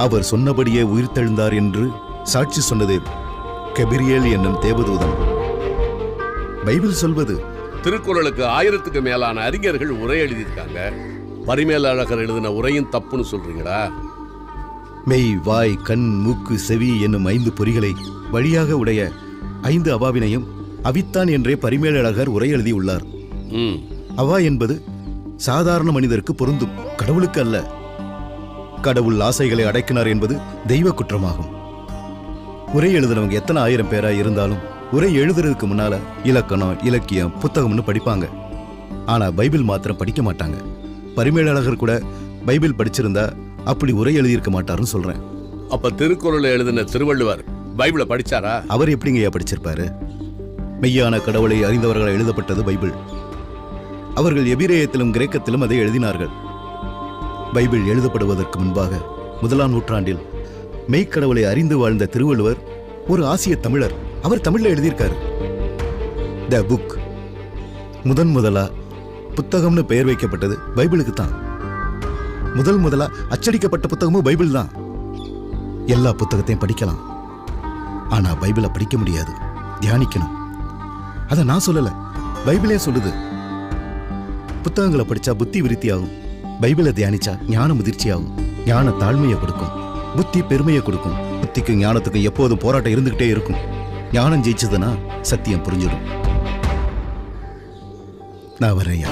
அவர் சொன்னபடியே உயிர்த்தெழுந்தார் என்று சாட்சி சொன்னது கெபிரியேல் என்னும் தேவதூதன். பைபிள் சொல்வது திருக்குறளுக்கு ஆயிரத்துக்கு மேலான அறிஞர்கள் உரை எழுதியிருக்காங்க. பரிமேலழகர் எழுதின உரையும் தப்புன்னு சொல்றீங்களா? மெய் வாய் கண் மூக்கு செவி என்னும் ஐந்து பொறிகளை வழியாக உடைய ஐந்து அவாவினையும் அவித்தான் என்றே பரிமேலழகர் உரை எழுதியுள்ளார். ம். அவா என்பது சாதாரண மனிதருக்கு பொருந்தும் கடவுளுக்கு அல்ல. கடவுள் ஆசைகளை அடைக்கினார் என்பது தெய்வ குற்றமாகும். உரை எழுதுனவங்க எத்தனை ஆயிரம் பேரா இருந்தாலும் உரை எழுதுறதுக்கு முன்னால இலக்கணம் இலக்கியம் புத்தகம்னு படிப்பாங்க. ஆனா பைபிள் மாத்திரம் படிக்க மாட்டாங்க. பரிமேலழகர் கூட பைபிள் படிச்சிருந்தா அப்படி உரை எழுதியிருக்க மாட்டாருன்னு சொல்றேன். அப்ப திருக்குறளை எழுதின திருவள்ளுவர் பைபிளை படிச்சாரா? அவர் எப்படிங்கய்யா படிச்சிருப்பாரு? மெய்யான கடவுளை அறிந்தவர்கள் எழுதப்பட்டது பைபிள். அவர்கள் எபிரேயத்திலும் கிரேக்கத்திலும் அதை எழுதினார்கள். பைபிள் எழுதப்படுவதற்கு முன்பாக முதலாம் நூற்றாண்டில் மெய்க்கடவுளை அறிந்து வாழ்ந்த திருவள்ளுவர் ஒரு ஆசிய தமிழர். அவர் தமிழ்ல எழுதியிருக்காரு. த புக் முதன் முதலா புத்தகம்னு பெயர் வைக்கப்பட்டது பைபிளுக்கு தான். முதல் முதலா அச்சடிக்கப்பட்ட புத்தகமும் பைபிள் தான். எல்லா புத்தகத்தையும் படிக்கலாம். ஆனா பைபிளை படிக்க முடியாது. தியானிக்கணும். அதை நான் சொல்லல. பைபிளே சொல்லுது. புத்தகங்களை படிச்சா புத்தி விருத்தி ஆகும் பைபிளை தியானிச்சா ஞான முதிர்ச்சியாகும். ஞான தாழ்மையை கொடுக்கும். புத்தி பெருமையை கொடுக்கும். புத்திக்கும் ஞானத்துக்கும் எப்போதும் போராட்டம் இருந்துகிட்டே இருக்கும். ஞானம் ஜெயிச்சதுன்னா சத்தியம் புரிஞ்சிடும். நான் வரையா